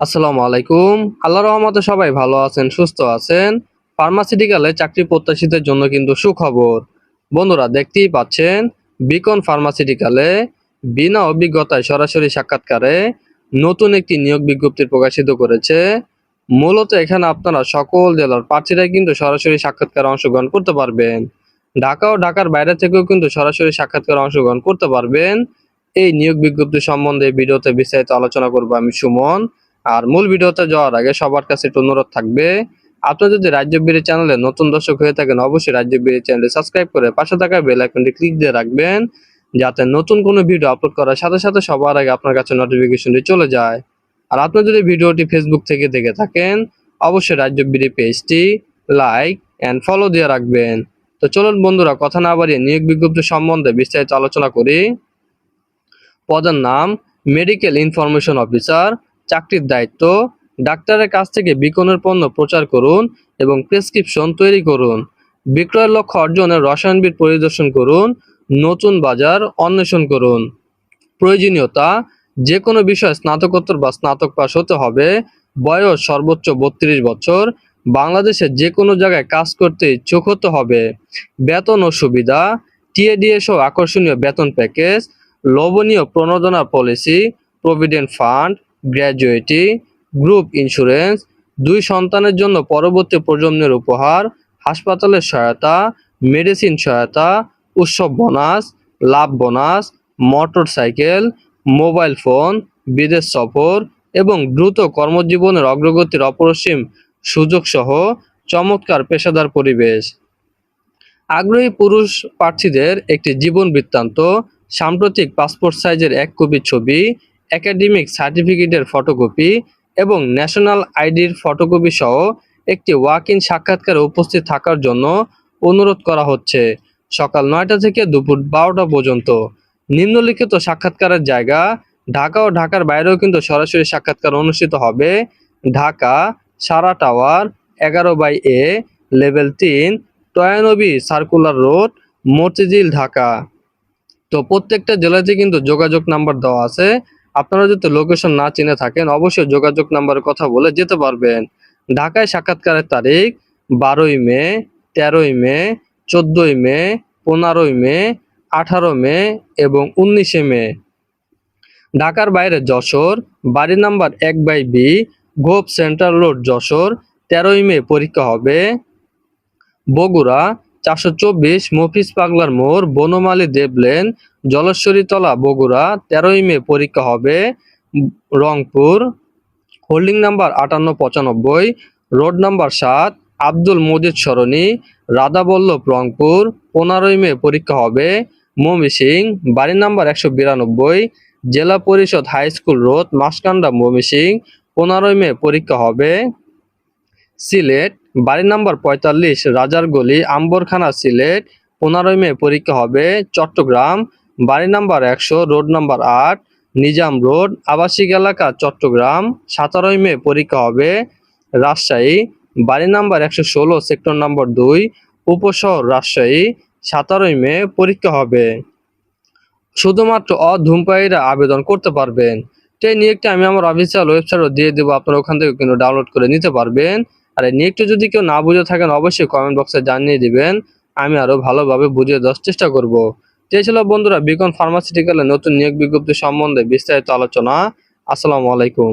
আসসালামু আলাইকুম। আল্লাহ রহমতে সবাই ভালো আছেন, সুস্থ আছেন। ফার্মাসিউটিক্যালে চাকরি প্রত্যাশীদের জন্য কিন্তু সুখবর। বন্ধুরা, দেখতেই পাচ্ছেন বিকন ফার্মাসিউটিক্যালে বিনা অভিজ্ঞতায় সরাসরি সাক্ষাৎকারে নতুন একটি নিয়োগ বিজ্ঞপ্তি প্রকাশিত করেছে। মূলত এখানে আপনারা সকল জেলার প্রার্থীরাই কিন্তু সরাসরি সাক্ষাৎকারে অংশগ্রহণ করতে পারবেন। ঢাকা ও ঢাকার বাইরে থেকেও কিন্তু সরাসরি সাক্ষাৎকারে অংশগ্রহণ করতে পারবেন। এই নিয়োগ বিজ্ঞপ্তি সম্বন্ধে ভিডিওতে বিস্তারিত আলোচনা করব আমি সুমন। আর মূল ভিডিওতে যাওয়ার আগে সবার কাছে একটু অনুরোধ থাকবে, আপনি যদি রাজ্য বিড়ি চ্যানেলে নতুন দর্শক হয়ে থাকেন, অবশ্যই রাজ্য বিড়ি চ্যানেলটি সাবস্ক্রাইব করে পাশে থাকা বেল আইকনটি ক্লিক দিয়ে রাখবেন, যাতে নতুন কোনো ভিডিও আপলোড করার সাথে সাথে সবার আগে আপনার কাছে নোটিফিকেশনটি চলে যায়। আর আপনি যদি ভিডিওটি ফেসবুক থেকে দেখে থাকেন, অবশ্যই রাজ্য বিড়ি পেজটি লাইক অ্যান্ড ফলো দিয়ে রাখবেন। তো চলুন বন্ধুরা, কথা না বাড়িয়ে নিয়োগ বিজ্ঞপ্তি সম্বন্ধে বিস্তারিত আলোচনা করি। পদের নাম মেডিকেল ইনফরমেশন অফিসার চাকরির দায়িত্ব, ডাক্তারের কাছ থেকে বিকনের পণ্য প্রচার করুন এবং প্রেসক্রিপশন তৈরি করুন। বিক্রয়ের লক্ষ্য অর্জনের রসায়নবিদ পরিদর্শন করুন, নতুন বাজার অন্বেষণ করুন। প্রয়োজনীয়তা যে কোনো বিষয়ে স্নাতকোত্তর বা স্নাতক পাস হতে হবে, বয়স সর্বোচ্চ বত্রিশ বছর বাংলাদেশের যে কোনো জায়গায় কাজ করতে ইচ্ছুক হতে হবে। বেতন ও সুবিধা, টিএডিএস ও আকর্ষণীয় বেতন প্যাকেজ, লোভনীয় প্রণোদনা policy, provident fund gratuity, group insurance, দুই সন্তানের জন্য পরবর্তী প্রজন্মের উপহার, হাসপাতালের সহায়তা, মেডিসিন সহায়তা, উৎসব বোনাস, লাভ bonus motor cycle mobile phone, বিদেশ সফর এবং দ্রুত কর্মজীবনের অগ্রগতির অপরিসীম সুযোগ সহ চমৎকার পেশাদার পরিবেশ। আগ্রহী পুরুষ প্রার্থীদের একটি জীবন বৃত্তান্ত, সাম্প্রতিক পাসপোর্ট সাইজের এক কপি ছবি একাডেমিক সার্টিফিকেটের ফটোকপি এবং ন্যাশনাল আইডির ফটোকপি সহ একটি ওয়াক ইন সাক্ষাৎকারে উপস্থিত থাকার জন্য অনুরোধ করা হচ্ছে। সকাল নয়টা থেকে দুপুর বারোটা পর্যন্ত। নিম্নলিখিত সাক্ষাৎকারের জায়গা ঢাকা ও ঢাকার বাইরেও কিন্তু সরাসরি সাক্ষাৎকার অনুষ্ঠিত হবে। ঢাকা, সারা টাওয়ার, এগারো বাই এ, লেভেল তিন, Toynbee circular road, Motijheel, Dhaka. তো প্রত্যেকটা জেলাতে কিন্তু যোগাযোগ নাম্বার দেওয়া আছে। আপনারা যদি লোকেশন না চিনে থাকেন, অবশ্যই যোগাযোগ নাম্বারের কথা বলে যেতে পারবেন। ঢাকায় সাক্ষাৎকারের তারিখ বারোই মে, তেরোই মে, চোদ্দোই মে, পনেরোই মে, আঠারো মে এবং উনিশে মে। ঢাকার বাইরে যশোর, বাড়ি নাম্বার এক by B, Gop central road, Jessore. তেরোই মে পরীক্ষা হবে। বগুড়া চারশো চব্বিশ, মফিজ পাগলার মোড়, বনমালী দেবলেন জলেশ্বরীতলা বগুড়া, তেরোই মে পরীক্ষা হবে রংপুর। হোল্ডিং নাম্বার আটান্ন পঁচানব্বই, রোড নাম্বার সাত, আব্দুল মজিদ সরণি, রাধাবল্লভ রংপুর, পনেরোই মে পরীক্ষা হবে মমি সিং বাড়ি নাম্বার একশো বিরানব্বই, Zilla Parishad high school road, Maskanda Mymensingh, পনেরোই মে পরীক্ষা হবে সিলেট, বাড়ি নাম্বার পঁয়তাল্লিশ রাজারগলি আম্বরখানা সিলেট, পনেরোই মে পরীক্ষা হবে চট্টগ্রাম, বাড়ি নাম্বার একশো, রোড নাম্বার আট, নিজাম রোড, আবাসিক এলাকা চট্টগ্রাম, সতেরোই মে পরীক্ষা হবে রাজশাহী, বাড়ি নাম্বার একশো ষোলো, সেক্টর নাম্বার দুই, উপশহর রাজশাহী, সতেরোই মে পরীক্ষা হবে। শুধুমাত্র অধূমপায়ীরা আবেদন করতে পারবেন। তো এই নিয়োগটা আমি আমার অফিসিয়াল ওয়েবসাইটও দিয়ে দেবো, আপনারা ওখান থেকে কিন্তু ডাউনলোড করে নিতে পারবেন। আর এই যদি কেউ না বুঝে থাকেন, অবশ্যই কমেন্ট বক্সে জানিয়ে দিবেন। আমি আরও ভালোভাবে বুঝিয়ে দেওয়ার চেষ্টা করব। তো ছিল বন্ধুরা বিকন ফার্মাসিউটিক্যালের নতুন নিয়োগ বিজ্ঞপ্তি সম্বন্ধে বিস্তারিত আলোচনা। আসসালামু আলাইকুম।